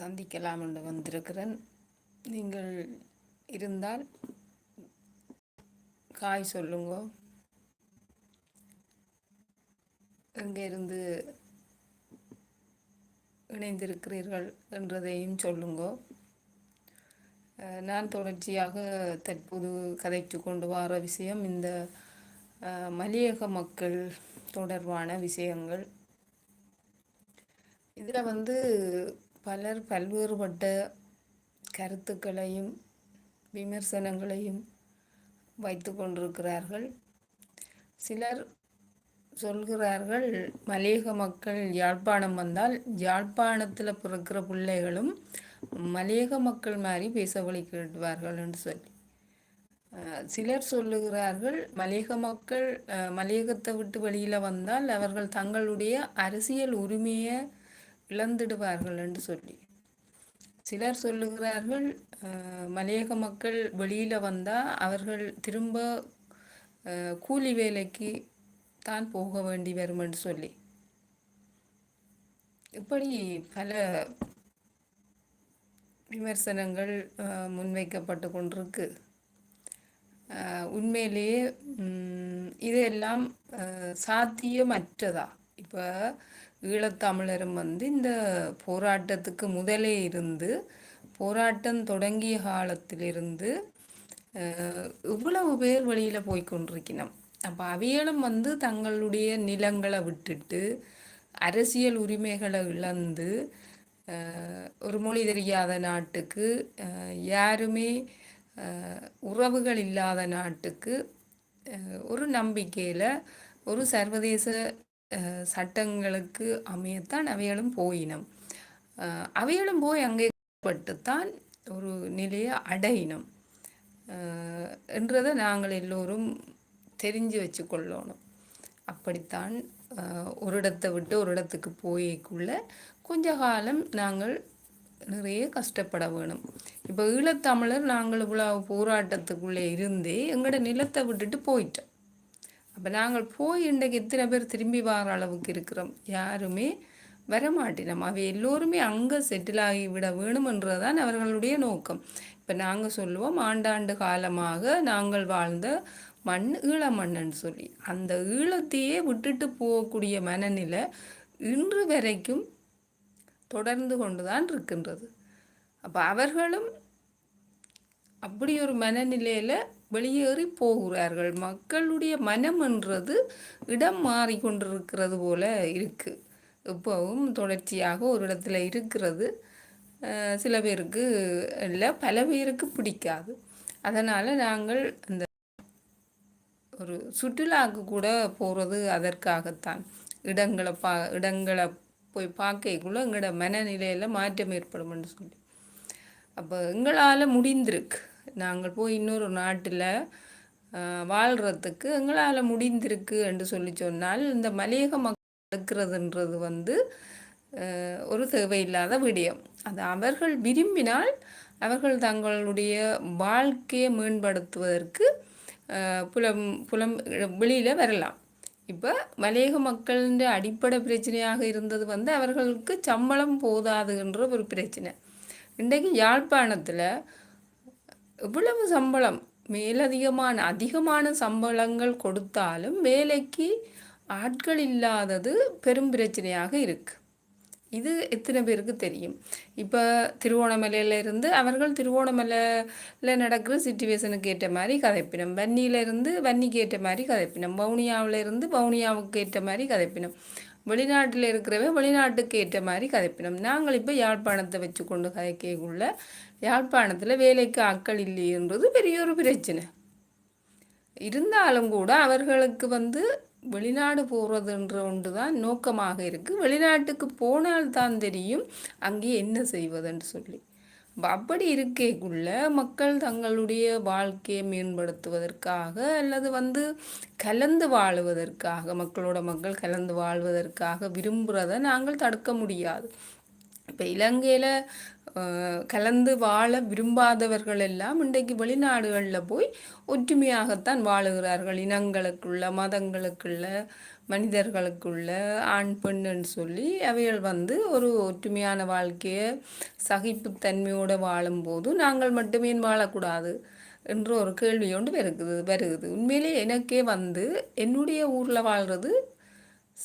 சந்திக்கலாம் என்று வந்திருக்கிறேன். நீங்கள் இருந்தால் காய் சொல்லுங்க. எங்கே இருந்து இணைந்திருக்கிறீர்கள் என்றதையும் சொல்லுங்க. நான் தொடர்ச்சியாக தற்போது கதைத்து கொண்டு வர விஷயம் இந்த மலையக மக்கள் தொடர்பான விஷயங்கள். இதில் வந்து பலர் பல்வேறுபட்ட கருத்துக்களையும் விமர்சனங்களையும் வைத்து கொண்டிருக்கிறார்கள். சிலர் சொல்கிறார்கள் மலையக மக்கள் யாழ்ப்பாணம் வந்தால் யாழ்ப்பாணத்தில் பிறக்கிற பிள்ளைகளும் மலையக மக்கள் மாதிரி பேச வழிகிடுவார்கள் என்று சொல்லி. சிலர் சொல்லுகிறார்கள் மலையக மக்கள் மலையகத்தை விட்டு வெளியில் வந்தால் அவர்கள் தங்களுடைய அரசியல் உரிமையை இழந்துடுவார்கள் என்று சொல்லி. சிலர் சொல்லுகிறார்கள் மலையக மக்கள் வெளியில் வந்தால் அவர்கள் திரும்ப அஹ், கூலி வேலைக்கு தான் போக வேண்டி வரும் என்று சொல்லி. இப்படி பல விமர்சனங்கள் அஹ், முன்வைக்கப்பட்டு கொண்டிருக்கு. உண்மையிலேயே இதெல்லாம் அஹ், சாத்தியமற்றதா? இப்போ ஈழத்தமிழரும் வந்து இந்த போராட்டத்துக்கு முதலே இருந்து போராட்டம் தொடங்கிய காலத்திலிருந்து இவ்வளவு பேர் வெளியில் போய் கொண்டிருக்கணும் அப்போ அவியலும் வந்து தங்களுடைய நிலங்களை விட்டுட்டு அரசியல் உரிமைகளை இழந்து ஒரு மொழி தெரியாத நாட்டுக்கு யாருமே உறவுகள் இல்லாத நாட்டுக்கு ஒரு நம்பிக்கையில் ஒரு சர்வதேச சட்டங்களுக்கு அமையத்தான் அவைகளும் போயினம். அவைகளும் போய் அங்கே பட்டுத்தான் ஒரு நிலையை அடையினம். என்றதை நாங்கள் எல்லோரும் தெரிஞ்சு வச்சுக்கொள்ளணும். அப்படித்தான் ஒரு இடத்தை விட்டு ஒரு இடத்துக்கு போய்க்குள்ள கொஞ்ச காலம் நாங்கள் நிறைய கஷ்டப்பட வேணும். இப்போ ஈழத்தமிழர் நாங்கள் இவ்வளோ போராட்டத்துக்குள்ளே இருந்தே எங்களோட நிலத்தை விட்டுட்டு போயிட்டோம். அப்போ நாங்கள் போய் இன்றைக்கு இத்தனை பேர் திரும்பி வர அளவுக்கு இருக்கிறோம். யாருமே வரமாட்டினோம். அவை எல்லோருமே அங்கே செட்டில் ஆகிவிட விட வேணுமென்றதுதான் அவர்களுடைய நோக்கம். இப்போ நாங்கள் சொல்லுவோம் ஆண்டாண்டு காலமாக நாங்கள் வாழ்ந்த மண் ஈழ மண்ணுன்னு சொல்லி. அந்த ஈழத்தையே விட்டுட்டு போகக்கூடிய மனநிலை இன்று வரைக்கும் தொடர்ந்து கொண்டு தான் இருக்கின்றது. அப்போ அவர்களும் அப்படி ஒரு மனநிலையில் வெளியேறி போகிறார்கள். மக்களுடைய மனம் என்றது இடம் மாறிக்கொண்டிருக்கிறது போல இருக்குது இப்போவும் தொடர்ச்சியாக ஒரு இடத்துல இருக்கிறது. சில பேருக்கு இல்லை பல பேருக்கு பிடிக்காது. அதனால் நாங்கள் அந்த ஒரு சுற்றுலாவுக்கு கூட போகிறது அதற்காகத்தான். இடங்களை பா இடங்களை போய் பார்க்கக்குள்ளே எங்களோட மனநிலையில் மாற்றம் ஏற்படும்னு சொல்லி. அப்போ எங்களால் முடிந்திருக்கு. நாங்கள் போய் இன்னொரு நாட்டில் வாழ்கிறதுக்கு எங்களால் முடிந்திருக்கு என்று சொல்லி சொன்னால் இந்த மலையக மக்கள் இருக்கிறதுன்றது வந்து ஒரு தேவையில்லாத விடயம். அது அவர்கள் விரும்பினால் அவர்கள் தங்களுடைய வாழ்க்கையை மேம்படுத்துவதற்கு புலம் புலம் வெளியில் வரலாம். இப்போ மலையக மக்களின் அடிப்படை பிரச்சனையாக இருந்தது வந்து அவர்களுக்கு சம்பளம் போதாதுன்ற ஒரு பிரச்சனை. இன்றைக்கு யாழ்ப்பாணத்தில் எவ்வளவு சம்பளம்? மேலதிகமான அதிகமான சம்பளங்கள் கொடுத்தாலும் வேலைக்கு ஆட்கள் இல்லாதது பெரும் பிரச்சனையாக இருக்கு. இது எத்தனை பேருக்கு தெரியும்? இப்போ திருவோணமலையிலேருந்து அவர்கள் திருவோணமலையில் நடக்கிற சுச்சுவேஷனுக்கு ஏற்ற மாதிரி கதைப்பினம். வன்னியிலேருந்து வன்னிக்கு ஏற்ற மாதிரி கதைப்பினம். வவுனியாவில் இருந்து வவுனியாவுக்கு ஏற்ற மாதிரி கதைப்பினம். வெளிநாட்டில் இருக்கிறவன் வெளிநாட்டுக்கு ஏற்ற மாதிரி கதைப்பினோம். நாங்கள் இப்போ யாழ்ப்பாணத்தை வச்சு கொண்டு கதைக்கக்குள்ள யாழ்ப்பாணத்தில் வேலைக்கு ஆட்கள் இல்லைன்றது பெரிய ஒரு பிரச்சனை. இருந்தாலும் கூட அவர்களுக்கு வந்து வெளிநாடு போகிறதுன்ற ஒன்று தான் நோக்கமாக இருக்குது வெளிநாட்டுக்கு போனால் தான் தெரியும் அங்கே என்ன செய்வதுன்னு சொல்லி. அப்படி இருக்கைக்குள்ள மக்கள் தங்களுடைய வாழ்க்கையை மேம்படுத்துவதற்காக அல்லது வந்து கலந்து வாழுவதற்காக மக்களோட மக்கள் கலந்து வாழ்வதற்காக விரும்புகிறத நாங்கள் தடுக்க முடியாது. இப்போ இலங்கையில் கலந்து வாழ விரும்பாதவர்கள் எல்லாம் இன்றைக்கு வெளிநாடுகளில் போய் ஒற்றுமையாகத்தான் வாழுகிறார்கள். இனங்களுக்குள்ள மதங்களுக்குள்ள மனிதர்களுக்குள்ள ஆண் பெண்ணுன்னு சொல்லி அவைகள் வந்து ஒரு ஒற்றுமையான வாழ்க்கையை சகிப்புத்தன்மையோடு வாழும்போது நாங்கள் மட்டுமே வாழக்கூடாது என்ற ஒரு கேள்வி வருகுது வருகுது. உண்மையிலே எனக்கே வந்து என்னுடைய ஊரில் வாழ்கிறது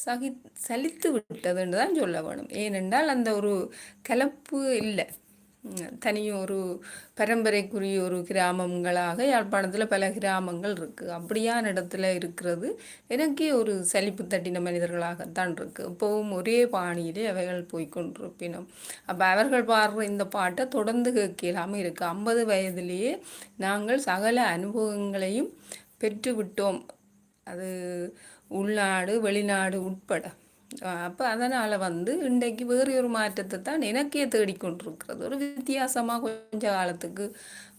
சகி சலித்து விட்டதுன்னு தான் சொல்ல வேணும். ஏனென்றால் அந்த ஒரு கலப்பு இல்லை. தனியும் ஒரு பரம்பரைக்குரிய ஒரு கிராமங்களாக யாழ்ப்பாணத்தில் பல கிராமங்கள் இருக்குது அப்படியான இடத்துல இருக்கிறது எனக்கே ஒரு சலிப்பு தட்டின மனிதர்களாகத்தான் இருக்குது இப்போவும் ஒரே பாணியிலே அவைகள் போய்கொண்டிருப்பினோம் அப்போ அவர்கள் பாடுற இந்த பாட்டை தொடர்ந்து கேட்கலாமல் இருக்குது ஐம்பது வயதிலேயே நாங்கள் சகல அனுபவங்களையும் பெற்றுவிட்டோம். அது உள்நாடு வெளிநாடு உட்பட. அப்போ அதனால் வந்து இன்றைக்கு வேறு ஒரு மாற்றத்தை தான் எனக்கே தேடிக்கொண்டிருக்கிறது. ஒரு வித்தியாசமாக கொஞ்ச காலத்துக்கு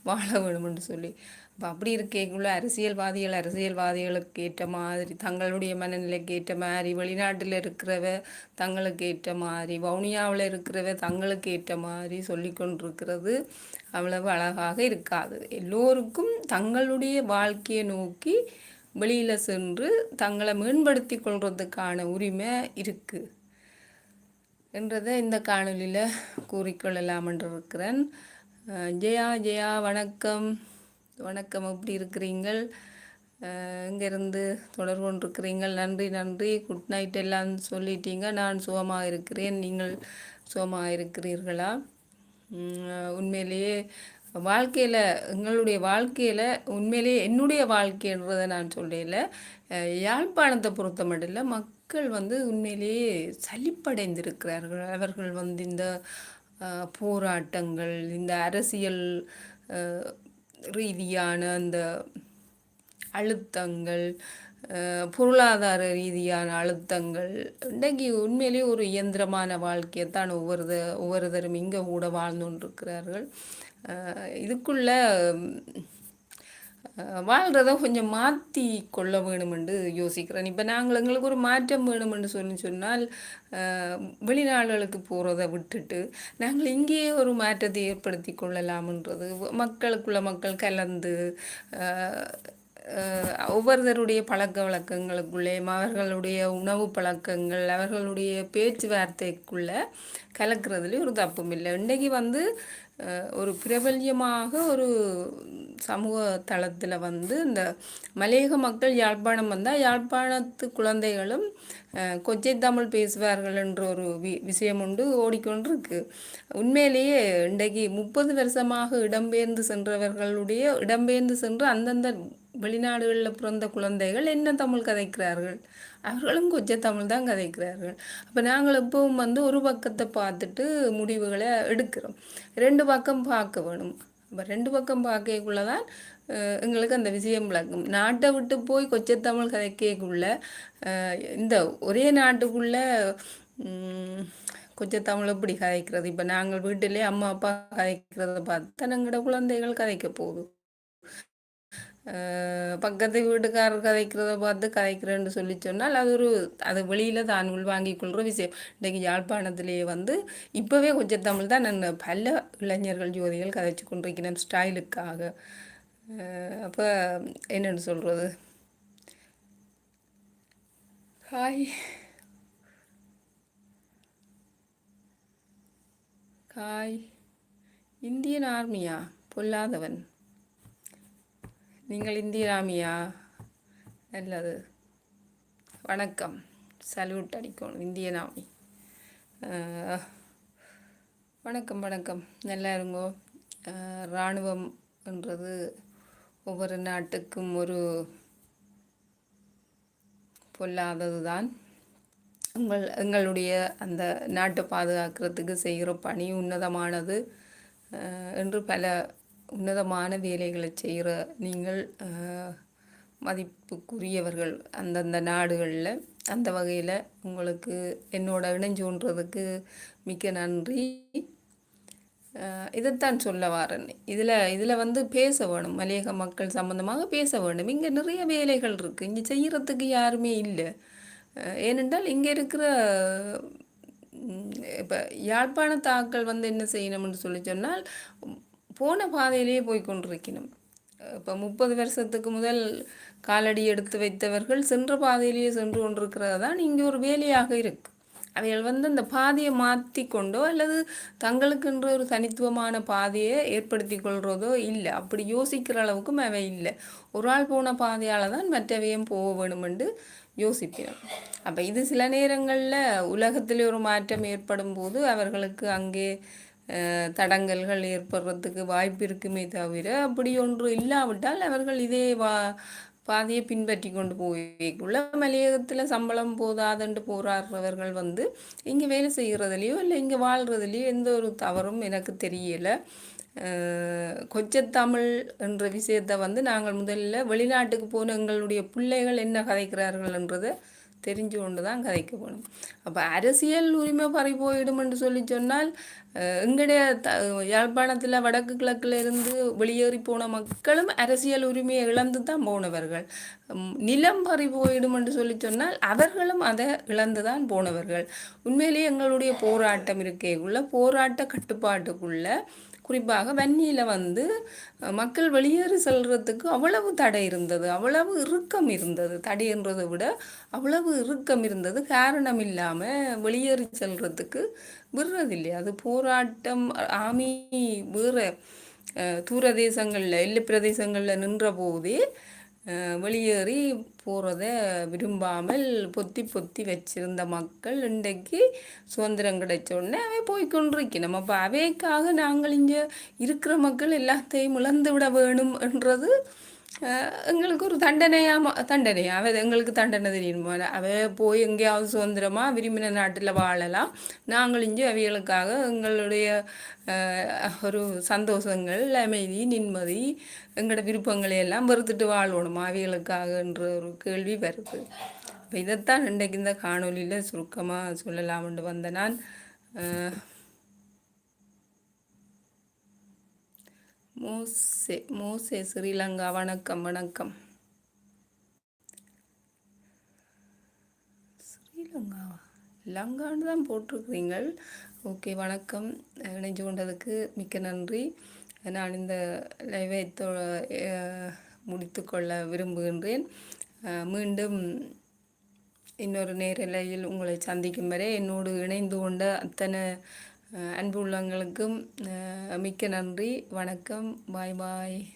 வாழ வேணும்னு சொல்லி. அப்போ அப்படி இருக்கேக்குள்ள அரசியல்வாதிகள் அரசியல்வாதிகளுக்கு ஏற்ற மாதிரி தங்களுடைய மனநிலைக்கு ஏற்ற மாதிரி வெளிநாட்டில் இருக்கிறவ தங்களுக்கு ஏற்ற மாதிரி வவுனியாவில் இருக்கிறவ தங்களுக்கு ஏற்ற மாதிரி சொல்லி கொண்டிருக்கிறது அவ்வளவு அழகாக இருக்காது. எல்லோருக்கும் தங்களுடைய வாழ்க்கையை நோக்கி வெளியில் சென்று தங்களை மேம்படுத்தி கொள்வதுக்கான உரிமை இருக்குது என்றதை இந்த காணொலியில் கூறிக்கொள்ளலாம் என்று இருக்கிறேன் ஜெயா ஜெயா வணக்கம். வணக்கம். எப்படி இருக்கிறீங்கள்? இங்கேருந்து தொடர்பு கொண்டிருக்கிறீங்கள்? நன்றி நன்றி. குட் நைட் எல்லாம் சொல்லிட்டீங்க. நான் சுகமாக இருக்கிறேன். நீங்கள் சுகமாக இருக்கிறீர்களா? உண்மையிலேயே வாழ்க்கையில் எங்களுடைய வாழ்க்கையில் உண்மையிலேயே என்னுடைய வாழ்க்கைன்றதை நான் சொல்லல யாழ்ப்பாணத்தை பொறுத்த மட்டும் இல்லை மக்கள் வந்து உண்மையிலேயே சலிப்படைந்திருக்கிறார்கள். அவர்கள் வந்து இந்த போராட்டங்கள் இந்த அரசியல் ரீதியான அந்த அழுத்தங்கள் பொருளாதார ரீதியான அழுத்தங்கள் இன்றைக்கு உண்மையிலேயே ஒரு இயந்திரமான வாழ்க்கையை தான் ஒவ்வொரு ஒவ்வொருத்தரும் இங்கே கூட வாழ்ந்து இருக்கிறார்கள் இதுக்குள்ள வாழ்கிறத கொஞ்சம் மாற்றி கொள்ள வேணுமென்று யோசிக்கிறேன். இப்போ நாங்கள் எங்களுக்கு ஒரு மாற்றம் வேணுமென்று சொல்லி சொன்னால் வெளிநாடுகளுக்கு போகிறத விட்டுட்டு நாங்கள் இங்கேயே ஒரு மாற்றத்தை ஏற்படுத்தி கொள்ளலாம்ன்றது. மக்களுக்குள்ள மக்கள் கலந்து ஒவ்வொருத்தருடைய பழக்க வழக்கங்களுக்குள்ளே அவர்களுடைய உணவு பழக்கங்கள் அவர்களுடைய பேச்சுவார்த்தைக்குள்ள கலக்கிறதுலேயும் ஒரு தப்பும் இல்லை. இன்றைக்கி வந்து ஒரு பிரபல்யமாக ஒரு சமூக தளத்தில் வந்து இந்த மலையக மக்கள் யாழ்ப்பாணம் வந்தால் யாழ்ப்பாணத்து குழந்தைகளும் கொச்சை தமிழ் பேசுவார்கள் என்ற ஒரு வி விஷயம் உண்டு ஓடிக்கொண்டிருக்கு. உண்மையிலேயே இன்றைக்கு முப்பது வருஷமாக இடம்பெயர்ந்து சென்றவர்களுடைய இடம்பெயர்ந்து சென்று அந்தந்த வெளிநாடுகளில் பிறந்த குழந்தைகள் என்ன தமிழ் கதைக்கிறார்கள்? அவர்களும் கொஞ்சம் தமிழ் தான் கதைக்கிறார்கள். அப்போ நாங்கள் எப்பவும் வந்து ஒரு பக்கத்தை பார்த்துட்டு முடிவுகளை எடுக்கிறோம். ரெண்டு பக்கம் பார்க்க வேணும். அப்போ ரெண்டு பக்கம் பார்க்கக்குள்ள தான் எங்களுக்கு அந்த விஷயம் விளக்கும் நாட்டை விட்டு போய் கொச்சத்தமிழ் கதைக்கக்குள்ள இந்த ஒரே நாட்டுக்குள்ளே கொஞ்சம் தமிழ் எப்படி கதைக்கிறது? இப்போ நாங்கள் வீட்டிலே அம்மா அப்பா கதைக்கிறத பார்த்து எங்களோட குழந்தைகள் கதைக்க போகுது. பக்கத்து வீட்டுக்காரர் கதைக்கிறத பார்த்து கதைக்கிறேன்னு சொல்லி சொன்னால் அது ஒரு அது வெளியில் தான் உள்வாங்கி கொள்கிற விஷயம். இன்றைக்கு யாழ்ப்பாணத்திலேயே வந்து இப்போவே கொஞ்சம் தமிழ் தான் நான் பல இளைஞர்கள் ஜோதிகள் கதைச்சு கொண்டிருக்கிறேன் ஸ்டைலுக்காக. அப்போ என்னென்னு சொல்கிறது ஹாய். ஹாய். இந்தியன் ஆர்மியா? பொல்லாதவன். நீங்கள் இந்திராமியா? நல்லது வணக்கம். சல்யூட் அடிக்கணும் இந்திய ஆர்மி வணக்கம் வணக்கம். நல்லா இருங்கோ. இராணுவம் என்றது ஒவ்வொரு நாட்டுக்கும் ஒரு பொல்லாதது தான் உங்கள் எங்களுடைய அந்த நாட்டை பாதுகாக்கிறதுக்கு செய்கிற பணி உன்னதமானது என்று பல உன்னதமான வேலைகளை செய்கிற நீங்கள் மதிப்புக்குரியவர்கள் அந்தந்த நாடுகளில். அந்த வகையில் உங்களுக்கு என்னோட இணைஞ்சோன்றதுக்கு மிக்க நன்றி. இதைத்தான் சொல்ல வரேன். இதில் இதில் வந்து பேச வேணும். மலையக மக்கள் சம்மந்தமாக பேச வேண்டும். இங்கே நிறைய வேலைகள் இருக்குது இங்கே செய்கிறதுக்கு யாருமே இல்லை. ஏனென்றால் இங்கே இருக்கிற இப்போ யாழ்ப்பாண தாக்கள் வந்து என்ன செய்யணும்னு சொல்லி சொன்னால் போன பாதையிலேயே போய் கொண்டிருக்கணும். இப்போ முப்பது வருஷத்துக்கு முதல் காலடி எடுத்து வைத்தவர்கள் சென்ற பாதையிலேயே சென்று கொண்டிருக்கிறது தான் இங்கே ஒரு வேலையாக இருக்குது அவைகள் வந்து அந்த பாதையை மாற்றி கொண்டோ அல்லது தங்களுக்கென்ற ஒரு தனித்துவமான பாதையை ஏற்படுத்தி கொள்வதோ இல்லை. அப்படி யோசிக்கிற அளவுக்கும் அவை இல்லை. ஒரு ஆள் போன பாதையால் தான் மற்றவையும் போக வேணுமென்று யோசிக்கிறோம் அப்போ இது சில நேரங்களில் உலகத்தில் ஒரு மாற்றம் ஏற்படும் போது அவர்களுக்கு அங்கே தடங்கல்கள் ஏற்படுறதுக்கு வாய்ப்பு இருக்குமே தவிர அப்படி ஒன்று இல்லாவிட்டால் அவர்கள் இதே வா பாதையை பின்பற்றி கொண்டு போய்க்குள்ள மலையகத்தில் சம்பளம் போதாதுன்ட்டு போராடுறவர்கள் வந்து இங்கே வேலை செய்கிறதுலையோ இல்லை இங்கே வாழ்கிறதுலையோ எந்த ஒரு தவறும் எனக்கு தெரியலை. கொச்சத்தமிழ் என்ற விஷயத்தை வந்து நாங்கள் முதல்ல வெளிநாட்டுக்கு போன எங்களுடைய பிள்ளைகள் என்ன கதைக்கிறார்கள் என்றதை தெரிஞ்சு கொண்டு தான் கதைக்க போகணும். அப்போ அரசியல் உரிமை பறி போயிடும் என்று சொல்லி சொன்னால் எங்களுடைய த யாழ்ப்பாணத்தில் வடக்கு கிழக்கில் இருந்து வெளியேறி போன மக்களும் அரசியல் உரிமையை இழந்து தான் போனவர்கள். நிலம் பறி போயிடும் என்று சொல்லி சொன்னால் அவர்களும் அதை இழந்து தான் போனவர்கள். உண்மையிலேயே எங்களுடைய போராட்டம் இருக்கேக்குள்ள போராட்ட கட்டுப்பாட்டுக்குள்ள குறிப்பாக வன்னியில் வந்து மக்கள் வெளியேறி செல்றதுக்கு அவ்வளவு தடை இருந்தது அவ்வளவு இறுக்கம் இருந்தது. தடைன்றதை விட அவ்வளவு இறுக்கம் இருந்தது. காரணம் இல்லாமல் வெளியேறி செல்றதுக்கு விடுறதில்லை. அது போராட்டம் ஆமி வேறு தூர தேசங்களில் எல்லை பிரதேசங்களில் நின்ற போதே வெளியேறி போகிறத விரும்பாமல் பொத்தி பொத்தி வச்சிருந்த மக்கள் இன்றைக்கு சுதந்திரம் கிடைச்ச உடனே அவை நம்ம அப்போ அவைக்காக நாங்கள் இங்கே இருக்கிற மக்கள் எல்லாத்தையும் இழந்து விட வேணும் என்றது எங்களுக்கு ஒரு தண்டனையாக தண்டனையா அவ எங்களுக்கு தண்டனை தெரியணுமா அவ போய் எங்கேயாவது சுதந்திரமாக விரும்பின நாட்டில் வாழலாம் நாங்கள் இஞ்சி அவைகளுக்காக எங்களுடைய ஒரு சந்தோஷங்கள் அமைதி நிம்மதி எங்களோட விருப்பங்களை எல்லாம் வெறுத்துட்டு வாழணும் அவைகளுக்காகன்ற ஒரு கேள்வி வருது இப்போ இதைத்தான் இன்றைக்கு இந்த காணொலியில் சுருக்கமாக சொல்லலாம்னு வந்த நான் மோசே மோசே ஸ்ரீலங்கா வணக்கம் வணக்கம். ஸ்ரீலங்காவா லங்கான்னு தான் போட்டிருக்கிறீங்கள். ஓகே வணக்கம். இணைஞ்சு கொண்டதுக்கு மிக்க நன்றி. நான் இந்த லைவை முடித்துக்கொள்ள விரும்புகின்றேன். மீண்டும் இன்னொரு நேரலையில் உங்களை சந்திக்கும் வரை என்னோடு இணைந்து கொண்ட அத்தனை அன்பு உள்ளவங்களுக்கும் மிக்க நன்றி. வணக்கம். பாய் பாய்.